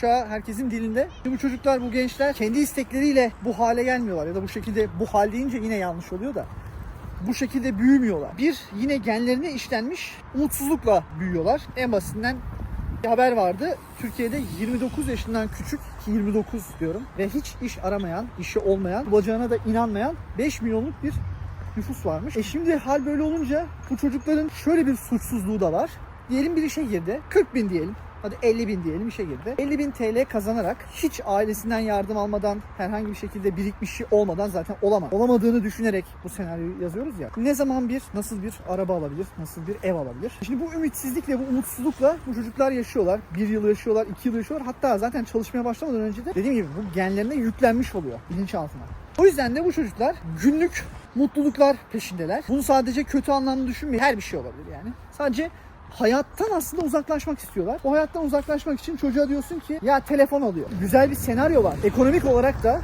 kuşağı herkesin dilinde. Şimdi bu çocuklar, bu gençler kendi istekleriyle bu hale gelmiyorlar ya da bu şekilde bu hal deyince yine yanlış oluyor da bu şekilde büyümüyorlar. Bir yine genlerine işlenmiş umutsuzlukla büyüyorlar. En basitinden bir haber vardı. Türkiye'de 29 yaşından küçük ki 29 diyorum ve hiç iş aramayan, işi olmayan, bulacağına da inanmayan 5 milyonluk bir nüfus varmış. E şimdi hal böyle olunca bu çocukların şöyle bir suçsuzluğu da var. Diyelim bir işe girdi. 40 bin diyelim. Hadi 50 bin diyelim işe girdi. 50 bin TL kazanarak hiç ailesinden yardım almadan herhangi bir şekilde birikmişi olmadan zaten olamaz. Olamadığını düşünerek bu senaryoyu yazıyoruz ya. Ne zaman bir nasıl bir araba alabilir, nasıl bir ev alabilir? Şimdi bu ümitsizlikle, bu umutsuzlukla bu çocuklar yaşıyorlar. Bir yıl yaşıyorlar, iki yıl yaşıyorlar. Hatta zaten çalışmaya başlamadan önce de dediğim gibi bu genlerine yüklenmiş oluyor bilinçaltına. O yüzden de bu çocuklar günlük mutluluklar peşindeler. Bunu sadece kötü anlamda düşünmeyin. Her bir şey olabilir yani. Sadece hayattan aslında uzaklaşmak istiyorlar. O hayattan uzaklaşmak için çocuğa diyorsun ki ya telefon alıyor. Güzel bir senaryo var. Ekonomik olarak da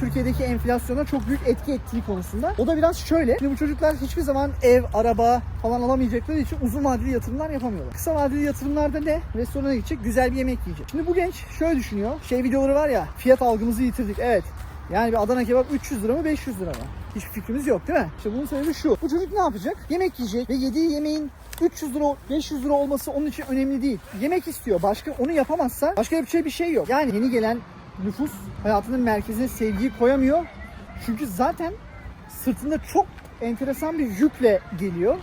Türkiye'deki enflasyona çok büyük etki ettiği konusunda. O da biraz şöyle. Şimdi bu çocuklar hiçbir zaman ev, araba falan alamayacakları için uzun vadeli yatırımlar yapamıyorlar. Kısa vadeli yatırımlarda ne? Restorana gidecek, güzel bir yemek yiyecek. Şimdi bu genç şöyle düşünüyor. Şey videoları var ya, fiyat algımızı yitirdik. Evet. Yani bir Adana kebap 300 lira mı 500 lira mı? Hiçbir fikrimiz yok değil mi? İşte bunun sebebi şu. Bu çocuk ne yapacak? Yemek yiyecek ve yediği yemeğin 300 lira 500 lira olması onun için önemli değil. Yemek istiyor. Başka onu yapamazsa başka yapacağı bir şey yok. Yani yeni gelen nüfus hayatının merkezine sevgiyi koyamıyor. Çünkü zaten sırtında çok enteresan bir yükle geliyor.